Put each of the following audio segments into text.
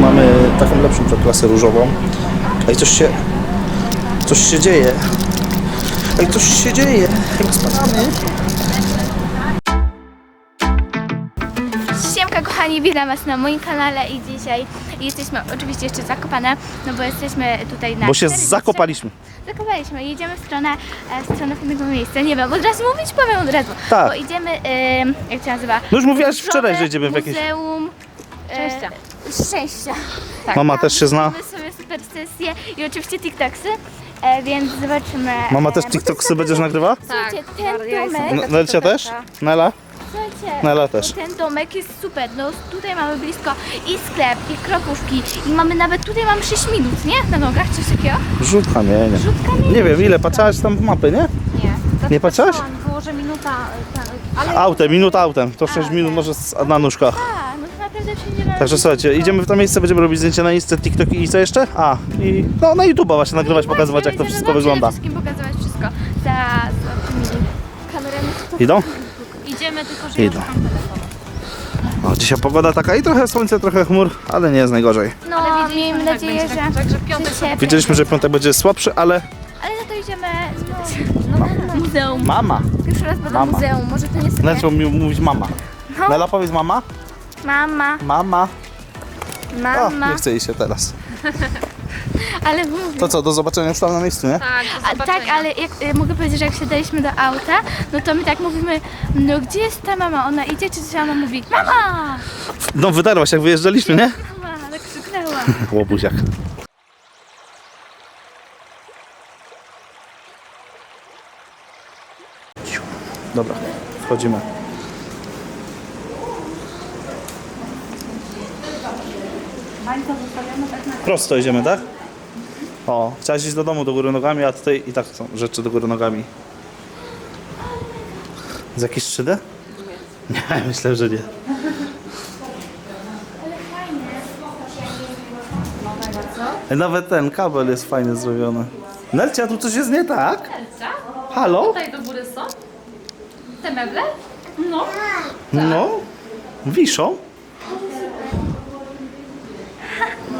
mamy taką lepszą klasę różową. Ej, coś się... Coś się dzieje. Ej, coś się dzieje. Jak spadamy. Siemka kochani, witam was na moim kanale i dzisiaj jesteśmy oczywiście jeszcze zakopane, no bo jesteśmy tutaj na... Bo się 4 zakopaliśmy. Zakopaliśmy, jedziemy w stronę, e, w stronę pewnego miejsca, nie wiem, od razu mówić, powiem od razu. Tak. Bo idziemy, em, jak się nazywa? No już mówiłaś wczoraj, że idziemy w jakieś... Muzeum... Szczęścia. Szczęścia. Tak, Mama tam też się zna. Mamy sobie super sesje i oczywiście TikToksy, e, więc zobaczymy... Mama e, też bo to TikToksy jest będziesz naprawdę- nagrywa? Słuchajcie, ten ja jestem domek... N- Nelcia też? Nela? Słuchajcie, Nela też. ten domek jest super. No tutaj mamy blisko i sklep, i kropówki, i mamy nawet tutaj mamy 6 minut, nie? Na nogach, coś takiego. Rzut kamienia. Rzut kamienia. Nie wiem, ile patrzałaś tam w mapy, nie? Nie. Nie patrzyłaś? Było, że minuta, ta, ale Autem, minut autem. To 6 minut może z- na nóżkach. No naprawdę wszędzie mamy. Także słuchajcie, idziemy w to miejsce, będziemy robić zdjęcia na Insta, TikTok i co jeszcze? A, i no na YouTube właśnie nagrywać, pokazywać jak to wszystko wam wygląda. Przede wszystkim pokazywać wszystko za, za tymi kamerami. Idą? idziemy tylko, że Idą. ja. O, dzisiaj pogoda taka i trochę słońce, trochę chmur, ale nie jest najgorzej. No, Ale miejmy że tak nadzieję, będzie, że... tak- Także piątek. Wiedzieliśmy, że piątek będzie słabszy, ale Ale za to idziemy no, no, muzeum. mama. Pierwszy raz będę Mama. muzeum, może to nie sobie. Nela mi mówić mama. No. Nela powiedz mama? Mama, Mama. O, mama, nie chce jej się teraz. ale mówię. To co, do zobaczenia już tam na miejscu, nie? Tak, do A, zobaczenia. tak, ale jak, y, mogę powiedzieć, że jak siadaliśmy do auta, no to my tak mówimy, no gdzie jest ta mama? Ona idzie, czy coś, a ona mówi, mama! No wydarła się jak wyjeżdżaliśmy, nie? Mama, ale krzyknęła. Łobuziak. Dobra, wchodzimy. Prosto idziemy, tak? O, chciałaś iść do domu do góry nogami, a tutaj i tak są rzeczy do góry nogami. Z jakiejś 3D? Nie, myślę, że nie. Nawet ten kabel jest fajnie zrobiony. Nelcia, tu coś jest nie tak? Elcia? Halo? Tutaj do góry są? Te meble? No. No, wiszą.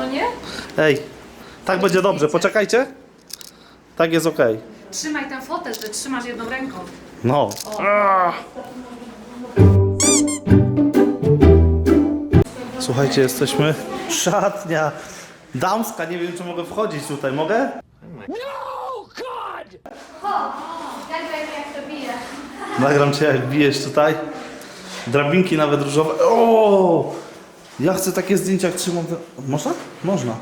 No nie? Ej, tak będzie dobrze, poczekajcie. Tak jest okej. Trzymaj ten fotel, ty trzymasz jedną ręką. No. Słuchajcie, jesteśmy. Szatnia damska, nie wiem czy mogę wchodzić tutaj, mogę? Nagraj mi jak to bije. Nagram cię jak bijesz tutaj. Drabinki nawet różowe. O! Ja chcę takie zdjęcia jak trzymam ten... Można? Można.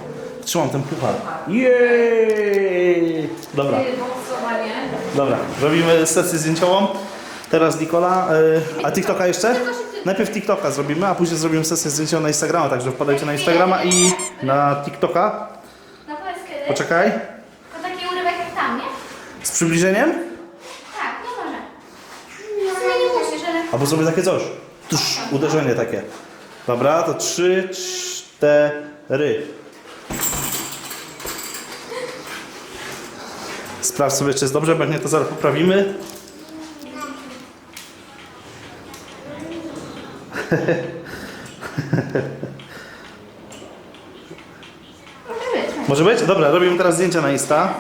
Trzymam ten puchar. Jej! Dobra. Dobra, robimy sesję zdjęciową. Teraz Nikola, y, a TikToka jeszcze? Najpierw TikToka zrobimy, a później zrobimy sesję zdjęciową na Instagrama, także wpadajcie na Instagrama i na TikToka. No powiedz kiedy. Poczekaj. To taki urywek jak tam, nie? Z przybliżeniem? Tak, no może. W sumie nie musisz, ale... Albo zrobię takie coś. Tusz, uderzenie takie. Dobra, to trzy, cztery. Sprawdź sobie, czy jest dobrze, bo jak nie, to zaraz poprawimy. Może być? Dobra, robimy teraz zdjęcia na Insta.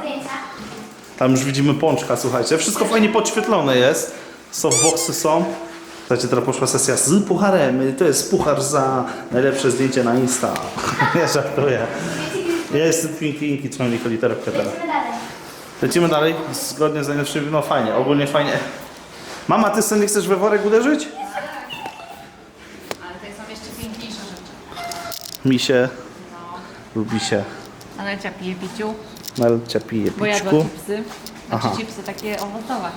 Tam już widzimy pączka, słuchajcie. Wszystko fajnie podświetlone jest. Softboxy są. Słuchajcie, teraz poszła sesja z pucharem. To jest puchar za najlepsze zdjęcie na Insta. Nie żartuję. Ja jestem Pinky Inki, trzymam tylko literkę teraz. Lecimy dalej. Lecimy dalej, zgodnie z najlepszymi. No fajnie, ogólnie fajnie. Mama, ty sobie nie chcesz we worek uderzyć? Ale tutaj są jeszcze piękniejsze rzeczy. Misie, lubi się. Ale Elcia pije piciu, Nelcia pije bo jadła piczku. chipsy. Aha. Znaczy chipsy takie owocowe.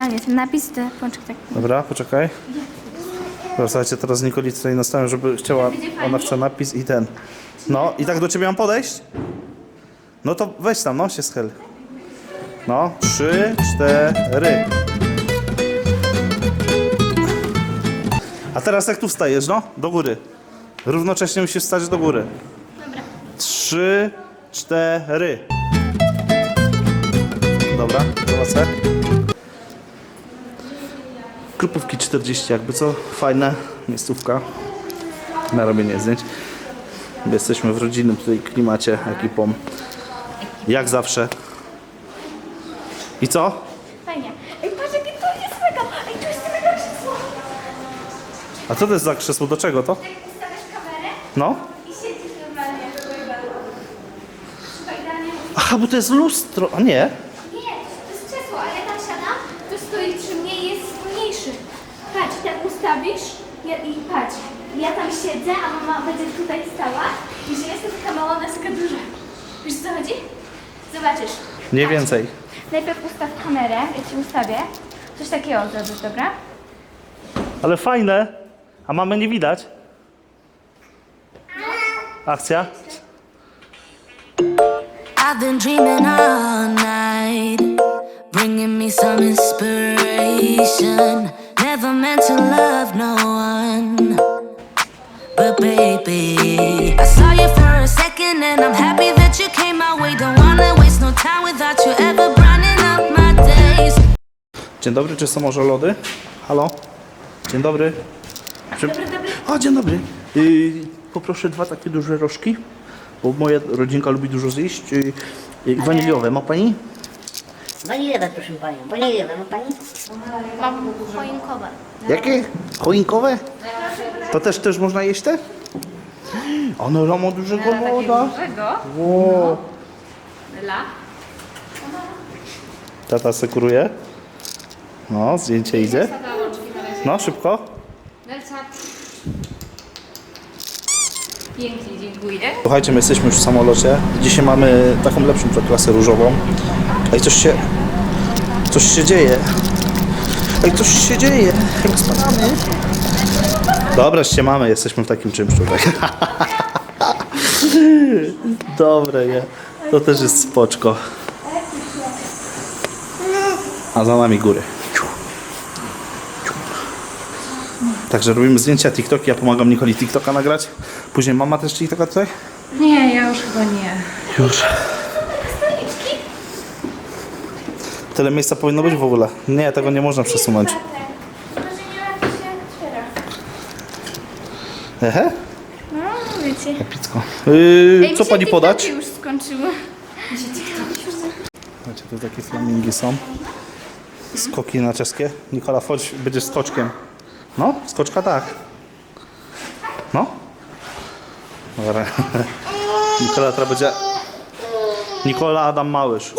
A nie, ten napis, to pączek tak... Dobra, poczekaj. Dobra, słuchajcie, teraz Nikoli tutaj nastawiam, żeby chciała, ona chce napis i ten. No, i tak do ciebie mam podejść? No to weź tam, no, się schyl. No, trzy, cztery. A teraz jak tu wstajesz, no, do góry. Równocześnie musisz wstać do góry. Dobra. Trzy, cztery. Dobra, zobaczę. Grupówki 40, jakby co, fajne miejscówka na robienie zdjęć. Jesteśmy w rodzinnym tutaj klimacie, ekipą. Jak zawsze. I co? Fajnie. Ej, patrz jakie to jest mega. Ej, tu jest mega krzesło. A co to jest za krzesło? Do czego to? Jak ustawiasz kamerę No? i siedzisz normalnie. Słuchaj, idealnie. Aha, bo to jest lustro. A nie. Nie, to jest krzesło, a ja tam siadam, to stoi przy mnie i jest mniejszy. Patrz, tak ustawisz ja, i patrz, ja tam siedzę, a mama będzie tutaj stała i że jestem taka mała, ona jest taka duża. Wiesz o co chodzi? Zobaczysz. Nie Patrz. więcej. Najpierw ustaw kamerę, ja ci ustawię. Coś takiego zrobisz, dobra? Ale fajne. A mamy nie widać. Akcja. I've been dreaming all night, bringing me some inspiration. Never meant to love no one, but baby, I saw you for a second and I'm happy that you came my way. Don't wanna waste no time without you ever brightening up my days. Dzień dobry, czy są może lody? Halo? Dzień dobry. Czy... O, dzień dobry. Poproszę dwa takie duże rożki, bo moja rodzinka lubi dużo zjeść. Waniliowe, ma pani? Waniliowe, proszę panią. Waniliowe ma pani? Mam choinkowe. Jakie? Choinkowe? To też, też można jeść te? One robią dużego loda. Dużego. Wow. La. Tata sekuruje. No, zdjęcie idzie. No, szybko. Pięknie, dziękuję. Słuchajcie, my jesteśmy już w samolocie. Dzisiaj mamy taką lepszą klasę różową. Ej, coś się... Coś się dzieje. Ej, coś się dzieje. Jak spadamy. Dobra, mamy, jesteśmy w takim czymś tutaj. Dobre, nie? To też jest spoczko. A za nami góry. Także robimy zdjęcia, TikToki, ja pomagam Nikoli TikToka nagrać. Później mama też TikToka tutaj? Nie, ja już chyba nie. Już. Tyle miejsca powinno być w ogóle. Nie, tego nie można przesunąć. Tylko, że nie jak się otwiera. Ehe, No, wiecie. epicko. Yy, co pani podać? Już skończyły. Słuchajcie, tu takie flamingi są. Skoki na czeskie. Nikola, chodź, będziesz skoczkiem. No, skoczka tak. No. Dobra. Nikola teraz będzie... Nikola Adam Małysz.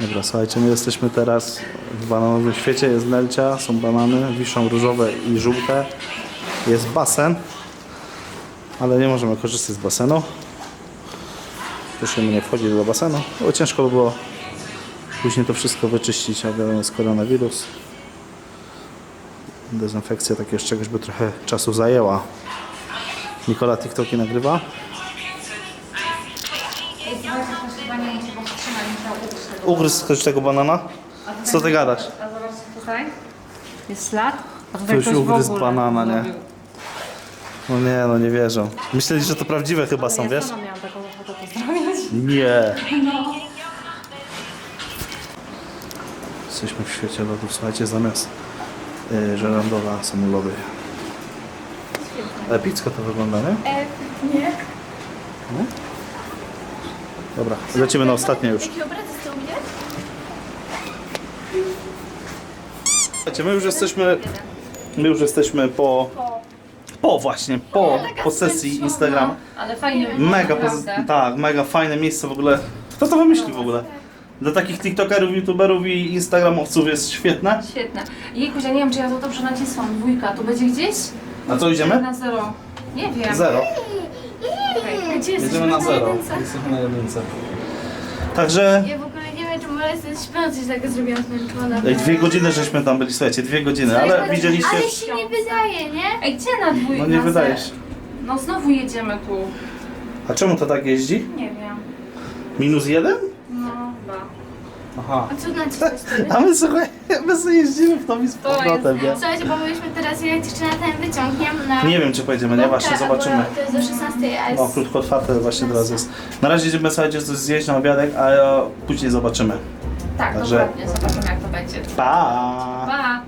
Dobra, słuchajcie, my jesteśmy teraz w bananowym świecie, jest Nelcia, są banany, wiszą różowe i żółte, jest basen, ale nie możemy korzystać z basenu. Prosimy nie wchodzić do basenu, bo ciężko by było później to wszystko wyczyścić, a wiadomo jest koronawirus. Dezynfekcja takiego czegoś by trochę czasu zajęła. Nikola TikToki nagrywa. Ugryzł ktoś tego banana? Co ty gadasz? A zobaczcie tutaj. Jest ślad. A tutaj Ktoś ugryzł banana, nie? No nie, no nie wierzą. Myśleli, że to prawdziwe chyba są, Ja wiesz? sama miałam taką. Nie. Jesteśmy w świecie lodów. Słuchajcie, zamiast y, żerandowa są lody. Epicko to wygląda, nie? E, nie. Dobra, lecimy na ostatnie już. Jakie obrazy? Słuchajcie, my już jesteśmy, my już jesteśmy po, po właśnie, po, po sesji Instagram. Ale fajnie Mega, pozy- tak, mega fajne miejsce w ogóle. Kto to wymyślił w ogóle? Dla takich TikTokerów, YouTuberów i Instagramowców jest świetne. Świetne. Jejkuś, ja nie wiem, czy ja to dobrze nacisłam. Dwójka, tu będzie gdzieś? Na co idziemy? Na zero. Nie wiem. Zero. Okej. Gdzie Jedziemy na zero. Jesteśmy na jedynce. Także Ja jestem śpiący, że tak zrobiłam zmęczona. ej, dwie godziny żeśmy tam byli, słuchajcie, dwie godziny, ale widzieliście... Ale się nie wydaje, nie? Ej, gdzie na dwójkę? No nie na wydaje się. No znowu jedziemy tu. A czemu to tak jeździ? Nie wiem. Minus jeden? No, chyba. Aha. A co znaczy jest wtedy? A my słuchaj, my sobie jeździmy w tom i z powrotem, nie? Słuchajcie, bo myśmy teraz jechać jeszcze na ten wyciąg, nie? Na... Nie wiem czy pojedziemy, nie? Właśnie zobaczymy. To jest do 16, a jest... No, krótko otwarte właśnie teraz jest. Na razie idziemy słuchajcie coś zjeść na obiadek, a później zobaczymy. Tak, Także- dokładnie. Zobaczymy jak to będzie. Pa! Pa!